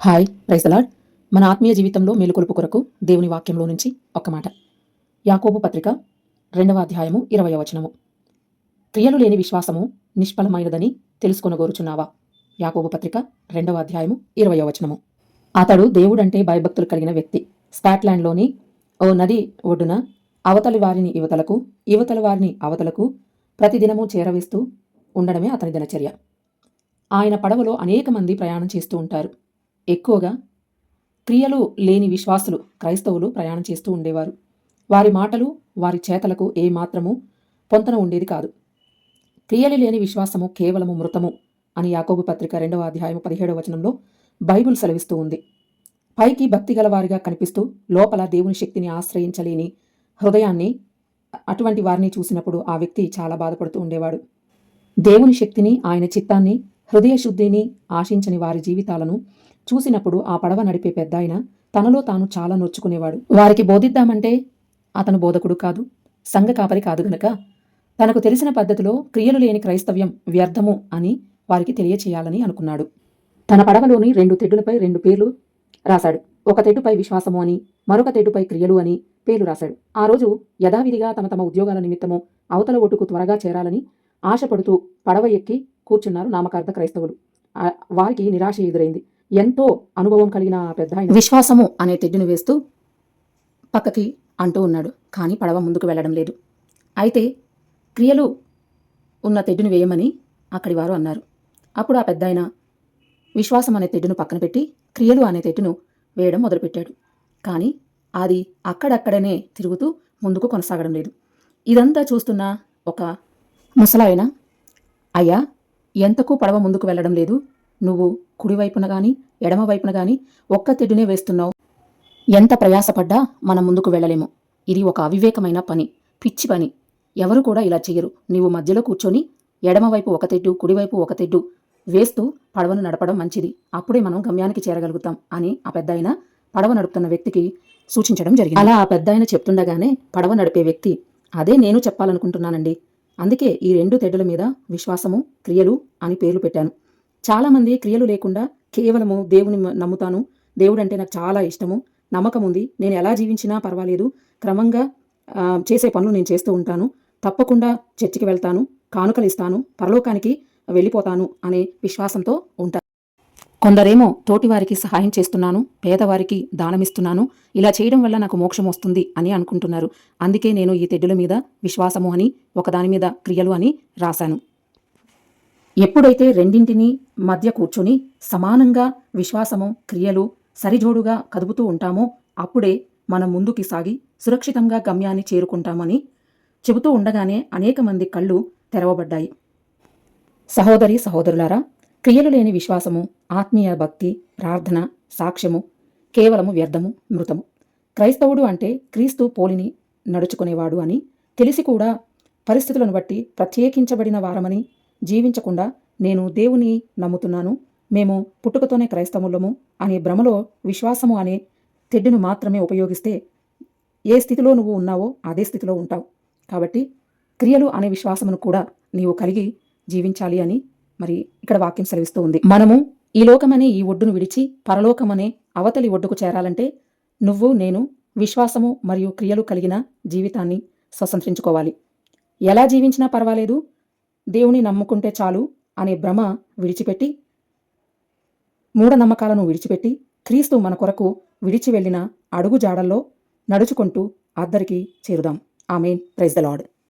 Hi ప్రైసలాడ్ మన ఆత్మీయ జీవితంలో మేలుకొలుపు కొరకు దేవుని వాక్యంలో నుంచి ఒక్క మాట. యాకోబు పత్రిక రెండవ అధ్యాయము ఇరవయ వచనము. క్రియలు లేని విశ్వాసము నిష్ఫలమైనదని తెలుసుకొనగోరుచున్నావా? యాకోబు పత్రిక రెండవ అధ్యాయము ఇరవయ వచనము. అతడు దేవుడంటే భయభక్తులు కలిగిన వ్యక్తి. స్కాట్లాండ్లోని ఓ నది ఒడ్డున అవతలి వారిని యువతలకు యువతల వారిని అవతలకు ప్రతిదినము చేరవేస్తూ ఉండడమే అతని దినచర్య. ఆయన పడవలో అనేక మంది ప్రయాణం చేస్తూ ఉంటారు. ఎక్కువగా క్రియలు లేని విశ్వాసులు క్రైస్తవులు ప్రయాణం చేస్తూ ఉండేవారు. వారి మాటలు వారి చేతలకు ఏమాత్రము పొంతన ఉండేది కాదు. క్రియలు లేని విశ్వాసము కేవలము మృతము అని యాకోబు పత్రిక రెండవ అధ్యాయం పదిహేడవ వచనంలో బైబుల్ సెలవిస్తూ ఉంది. పైకి భక్తి గలవారిగా కనిపిస్తూ లోపల దేవుని శక్తిని ఆశ్రయించలేని హృదయాన్ని అటువంటి వారిని చూసినప్పుడు ఆ వ్యక్తి చాలా బాధపడుతూ ఉండేవాడు. దేవుని శక్తిని ఆయన చిత్తాన్ని హృదయ శుద్ధిని ఆశించని వారి జీవితాలను చూసినప్పుడు ఆ పడవ నడిపే పెద్దాయన తనలో తాను చాలా నొచ్చుకునేవాడు. వారికి బోధిద్దామంటే అతను బోధకుడు కాదు సంఘ కాపరి కాదు గనక. తనకు తెలిసిన పద్ధతిలో క్రియలు లేని క్రైస్తవ్యం వ్యర్థము అని వారికి తెలియచేయాలని అనుకున్నాడు. తన పడవలోని రెండు తెడ్డులపై రెండు పేర్లు రాశాడు. ఒక తెడ్డుపై విశ్వాసము అని మరొక తెడ్డుపై క్రియలు అని పేర్లు రాశాడు. ఆ రోజు యథావిధిగా తమ తమ ఉద్యోగాల నిమిత్తము అవతల ఒడ్డుకు త్వరగా చేరాలని ఆశపడుతూ పడవ ఎక్కి కూర్చున్నారు నామకార్థ క్రైస్తవులు. వారికి నిరాశ ఎదురైంది. ఎంతో అనుభవం కలిగిన ఆ పెద్ద విశ్వాసము అనే తెడ్డును వేస్తూ పక్కకి అంటూ ఉన్నాడు కానీ పడవ ముందుకు వెళ్ళడం లేదు. అయితే క్రియలు ఉన్న తెడ్డును వేయమని అక్కడి వారు అన్నారు. అప్పుడు ఆ పెద్దాయన విశ్వాసం అనే తెడ్డును పక్కన పెట్టి క్రియలు అనే తెడ్డును వేయడం మొదలుపెట్టాడు. కానీ అది అక్కడక్కడనే తిరుగుతూ ముందుకు కొనసాగడం లేదు. ఇదంతా చూస్తున్న ఒక ముసలాయన అయ్యా ఎంతకు పడవ ముందుకు వెళ్ళడం లేదు? నువ్వు కుడివైపున గాని ఎడమవైపున గాని ఒక్క తెడ్డునే వేస్తున్నావు. ఎంత ప్రయాసపడ్డా మనం ముందుకు వెళ్ళలేము. ఇది ఒక అవివేకమైన పని పిచ్చి పని. ఎవరు కూడా ఇలా చెయ్యరు. నీవు మధ్యలో కూర్చొని ఎడమవైపు ఒక తెడ్డు కుడివైపు ఒక తెడ్డు వేస్తూ పడవను నడపడం మంచిది. అప్పుడే మనం గమ్యానికి చేరగలుగుతాం అని ఆ పెద్దాయన పడవ నడుపుతున్న వ్యక్తికి సూచించడం జరిగింది. అలా ఆ పెద్దాయన చెప్తుండగానే పడవ నడిపే వ్యక్తి అదే నేను చెప్పాలనుకుంటున్నానండి. అందుకే ఈ రెండు తెడ్డుల మీద విశ్వాసము క్రియలు అని పేర్లు పెట్టాను. చాలామంది క్రియలు లేకుండా కేవలము దేవుని నమ్ముతాను. దేవుడు అంటే నాకు చాలా ఇష్టము. నమ్మకం ఉంది నేను ఎలా జీవించినా పర్వాలేదు. క్రమంగా చేసే పనులు నేను చేస్తూ ఉంటాను. తప్పకుండా చర్చికి వెళ్తాను. కానుకలు ఇస్తాను. పరలోకానికి వెళ్ళిపోతాను అనే విశ్వాసంతో ఉంటాను కొందరేమో తోటివారికి సహాయం చేస్తున్నాను. పేదవారికి దానమిస్తున్నాను. ఇలా చేయడం వల్ల నాకు మోక్షం వస్తుంది అని అనుకుంటున్నారు. అందుకే నేను ఈ తెడ్డుల మీద విశ్వాసము అని ఒకదాని మీద క్రియలు అని రాశాను. ఎప్పుడైతే రెండింటిని మధ్య కూర్చుని సమానంగా విశ్వాసము క్రియలు సరిజోడుగా కదుపుతూ ఉంటామో అప్పుడే మనం ముందుకి సాగి సురక్షితంగా గమ్యాన్ని చేరుకుంటామని చెబుతూ ఉండగానే అనేక మంది కళ్ళు తెరవబడ్డాయి. సహోదరి సహోదరులారా క్రియలు లేని విశ్వాసము ఆత్మీయ భక్తి ప్రార్థన సాక్ష్యము కేవలము వ్యర్థము మృతము. క్రైస్తవుడు అంటే క్రీస్తు పోలిని నడుచుకునేవాడు అని తెలిసి కూడా పరిస్థితులను బట్టి ప్రత్యేకించబడిన వారమని జీవించకుండా నేను దేవుని నమ్ముతున్నాను. మేము పుట్టుకతోనే క్రైస్తవులము అనే భ్రమలో విశ్వాసము అనే తెడ్డును మాత్రమే ఉపయోగిస్తే ఏ స్థితిలో నువ్వు ఉన్నావో అదే స్థితిలో ఉంటావు. కాబట్టి క్రియలు అనే విశ్వాసమును కూడా నీవు కలిగి జీవించాలి అని మరి ఇక్కడ వాక్యం సెలవిస్తూ ఉంది. మనము ఈ లోకమనే ఈ ఒడ్డును విడిచి పరలోకమనే అవతలి ఒడ్డుకు చేరాలంటే నువ్వు నేను విశ్వాసము మరియు క్రియలు కలిగిన జీవితాన్ని స్వతంత్రించుకోవాలి. ఎలా జీవించినా పర్వాలేదు దేవుని నమ్ముకుంటే చాలు అనే భ్రమ విడిచిపెట్టి మూఢనమ్మకాలను విడిచిపెట్టి క్రీస్తు మన కొరకు విడిచి వెళ్ళిన అడుగు జాడల్లో నడుచుకుంటూ అద్దరికి చేరుదాం. ఆమెన్. Praise the lord